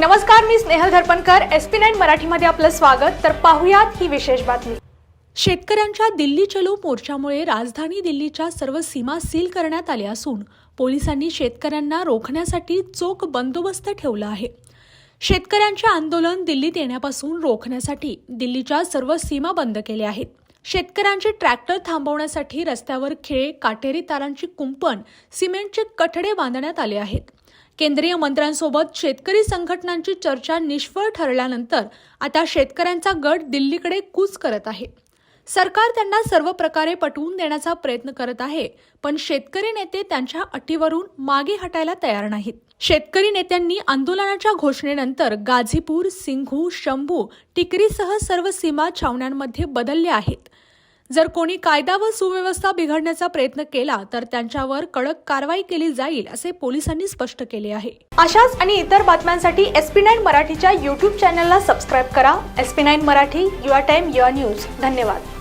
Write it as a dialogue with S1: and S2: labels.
S1: नमस्कार मी Snehal Dharpankar. S P nine मराठीमध्ये आपलं स्वागत. तर पाहुयात ही विशेष बातमी. शेतकऱ्यांच्या दिल्ली चलो मोर्चामुळे राजधानी दिल्लीच्या सर्व सीमा सील करण्यात आल्या असून पोलिसांनी शेतकऱ्यांना रोखण्यासाठी चोख बंदोबस्त ठेवला आहे. शेतकऱ्यांचे आंदोलन दिल्लीत येण्यापासून रोखण्यासाठी दिल्लीच्या सर्व सीमा बंद केल्या आहेत. शेतकऱ्यांचे ट्रॅक्टर थांबवण्यासाठी रस्त्यावर खिळे काटेरी तारांची कुंपण सिमेंटचे कठडे बांधण्यात आले आहेत. केंद्रीय मंत्र्यांसोबत शेतकरी संघटनांची चर्चा निष्फळ ठरल्यानंतर आता शेतकऱ्यांचा गट दिल्लीकडे कूच करत आहे. सरकार त्यांना सर्व प्रकारे पटवून देण्याचा प्रयत्न करत आहे पण शेतकरी नेते त्यांच्या अटीवरून मागे हटायला तयार नाहीत. शेतकरी नेत्यांनी आंदोलनाच्या घोषणेनंतर गाझीपूर सिंघू शंभू टिकरीसह सर्व सीमा छावण्यांमध्ये बदलल्या आहेत. जर कोणी कायदा व सुव्यवस्था बिघडण्याचा प्रयत्न केला तर त्यांच्यावर कडक कारवाई केली जाईल असे पोलिसांनी स्पष्ट केले आहे. अशाच आणि इतर बातम्यांसाठी एस पी नाईन मराठीच्या युट्यूब चॅनलला सबस्क्राईब करा. S P nine Marathi your time your news. धन्यवाद.